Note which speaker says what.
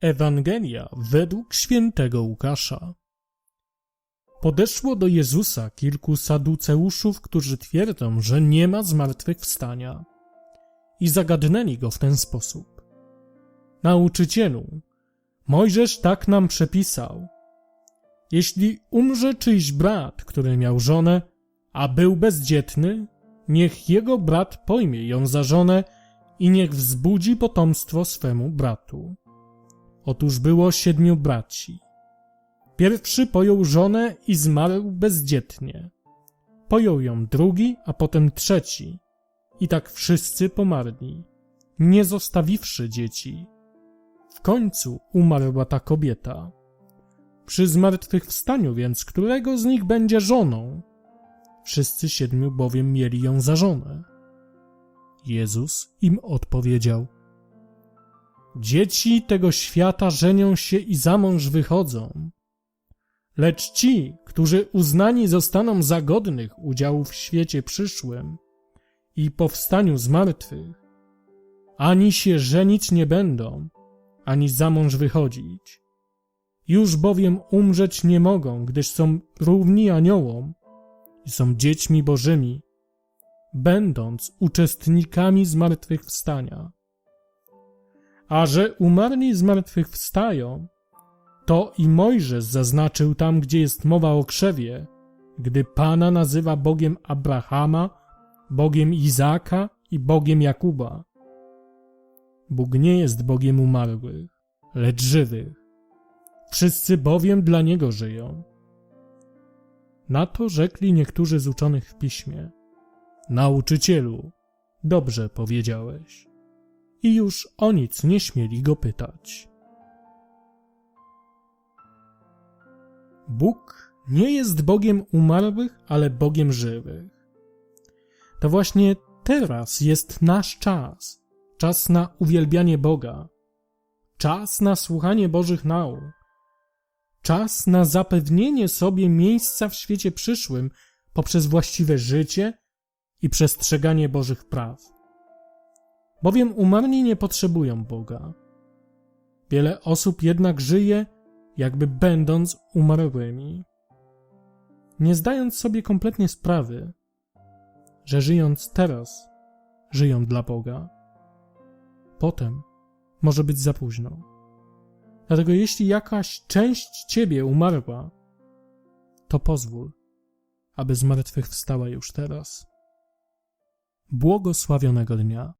Speaker 1: Ewangelia według świętego Łukasza. Podeszło do Jezusa kilku saduceuszów, którzy twierdzą, że nie ma zmartwychwstania. I zagadnęli go w ten sposób. Nauczycielu, Mojżesz tak nam przepisał. Jeśli umrze czyjś brat, który miał żonę, a był bezdzietny, niech jego brat pojmie ją za żonę i niech wzbudzi potomstwo swemu bratu. Otóż było siedmiu braci. Pierwszy pojął żonę i zmarł bezdzietnie. Pojął ją drugi, a potem trzeci. I tak wszyscy pomarli, nie zostawiwszy dzieci. W końcu umarła ta kobieta. Przy zmartwychwstaniu więc którego z nich będzie żoną? Wszyscy siedmiu bowiem mieli ją za żonę. Jezus im odpowiedział: Dzieci tego świata żenią się i za mąż wychodzą. Lecz ci, którzy uznani zostaną za godnych udziału w świecie przyszłym i powstaniu z martwych, ani się żenić nie będą, ani za mąż wychodzić. Już bowiem umrzeć nie mogą, gdyż są równi aniołom i są dziećmi bożymi, będąc uczestnikami zmartwychwstania. A że umarli zmartwychwstają, to i Mojżesz zaznaczył tam, gdzie jest mowa o krzewie, gdy Pana nazywa Bogiem Abrahama, Bogiem Izaaka i Bogiem Jakuba. Bóg nie jest Bogiem umarłych, lecz żywych. Wszyscy bowiem dla Niego żyją. Na to rzekli niektórzy z uczonych w piśmie. Nauczycielu, dobrze powiedziałeś. I już o nic nie śmieli go pytać. Bóg nie jest Bogiem umarłych, ale Bogiem żywych. To właśnie teraz jest nasz czas. Czas na uwielbianie Boga. Czas na słuchanie Bożych nauk. Czas na zapewnienie sobie miejsca w świecie przyszłym poprzez właściwe życie i przestrzeganie Bożych praw. Bowiem umarli nie potrzebują Boga. Wiele osób jednak żyje, jakby będąc umarłymi, nie zdając sobie kompletnie sprawy, że żyjąc teraz, żyją dla Boga. Potem może być za późno. Dlatego jeśli jakaś część ciebie umarła, to pozwól, aby zmartwychwstała już teraz. Błogosławionego dnia.